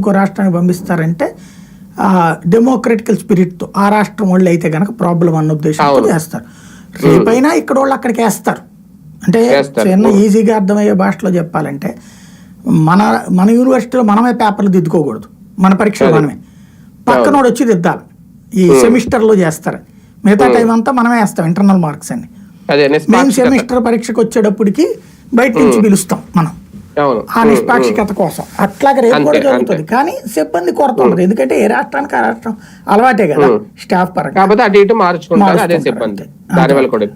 ఇంకో రాష్ట్రానికి పంపిస్తారంటే డెమోక్రటికల్ స్పిరిట్తో ఆ రాష్ట్రం వాళ్ళు అయితే కనుక ప్రాబ్లం అన్న ఉద్దేశంతో అవును. చేస్తారు. రేపైనా ఇక్కడ వాళ్ళు అక్కడికి వేస్తారు అంటే వేస్తారు. చిన్న ఈజీగా అర్థమయ్యే భాషలో చెప్పాలంటే మన మన యూనివర్సిటీలో మనమే పేపర్లు దిద్దుకోకూడదు. మన పరీక్షలు. మనమే. పక్కనోడు వచ్చి దిద్దాలి. ఈ సెమిస్టర్లో చేస్తారు. మిగతా టైం అంతా మనమే వేస్తాం ఇంటర్నల్ మార్క్స్ అన్ని. మేము సెమిస్టర్ పరీక్షకు వచ్చేటప్పటికి బయట నుంచి పిలుస్తాం మనం. ఆ నిష్పాక్షికత కోసం. అట్లాగే రేపు కూడా జరుగుతుంది. కానీ సిబ్బంది కొరత ఉండదు. ఎందుకంటే ఏ రాష్ట్రానికి ఆ రాష్ట్రం అలవాటే కదా స్టాఫ్ పరంగా. కాకపోతే అటు ఇటు మార్చుకుంటారు అదే సిబ్బంది. అంతే. దాని వల్ల కూడా.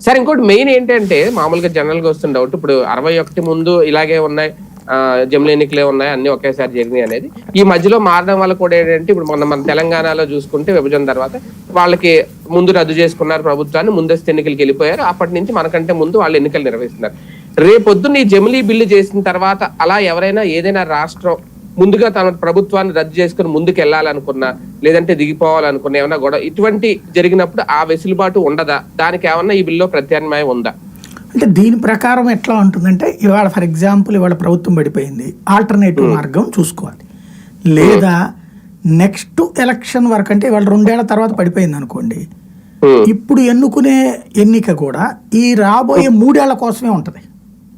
సరే ఇంకోటి మెయిన్ ఏంటంటే మామూలుగా జనరల్గా వస్తున్న డౌట్. ఇప్పుడు అరవై ఒకటి ముందు ఇలాగే ఉన్నాయి. ఆ, జమిలి ఎన్నికలే ఉన్నాయి. అన్ని ఒకేసారి జరిగినాయి అనేది. ఈ మధ్యలో మారడం వల్ల కూడా ఏంటంటే ఇప్పుడు మన మన తెలంగాణలో చూసుకుంటే విభజన తర్వాత వాళ్ళకి ముందు రద్దు చేసుకున్నారు ప్రభుత్వాన్ని ముందస్తు ఎన్నికలకి వెళ్ళిపోయారు. అప్పటి నుంచి మనకంటే ముందు వాళ్ళు ఎన్నికలు నిర్వహిస్తున్నారు. రేపొద్దున్న ఈ జమిలీ బిల్లు చేసిన తర్వాత అలా ఎవరైనా ఏదైనా రాష్ట్రం ముందుగా తన ప్రభుత్వాన్ని రద్దు చేసుకుని ముందుకు వెళ్ళాలనుకున్నా లేదంటే దిగిపోవాలనుకున్నా ఏమన్నా కూడా ఇటువంటి జరిగినప్పుడు ఆ వెసులుబాటు ఉండదా? దానికి ఏమన్నా ఈ బిల్లో ప్రత్యామ్నాయం ఉందా? అంటే దీని ప్రకారం ఎట్లా ఉంటుందంటే ఇవాళ ఫర్ ఎగ్జాంపుల్ ఇవాళ ప్రభుత్వం పడిపోయింది. ఆల్టర్నేటివ్ మార్గం చూసుకోవాలి. లేదా నెక్స్ట్ ఎలక్షన్ వరకు అంటే ఇవాళ రెండేళ్ళ తర్వాత పడిపోయింది అనుకోండి. హ్మ్. ఇప్పుడు ఎన్నుకునే ఎన్నిక కూడా ఈ రాబోయే మూడేళ్ళ కోసమే ఉంటది.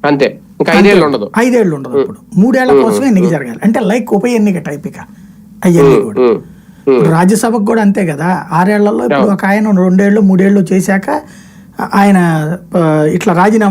అంతే. ఇంకా ఐదేళ్ళు ఉండదు ఐదేళ్ళు ఉండదు ఇప్పుడు మూడేళ్ళ కోసమే ఎన్నిక జరగాలి. అంటే లైక్ ఉప ఎన్నిక టైప్ ఇక. కూడా. రాజ్యసభకు కూడా అంతే కదా. ఆరేళ్ళలో ఇప్పుడు ఒక ఆయన రెండేళ్ళు మూడేళ్ళు చేశాక ఆయన ఇట్లా రాజీనామా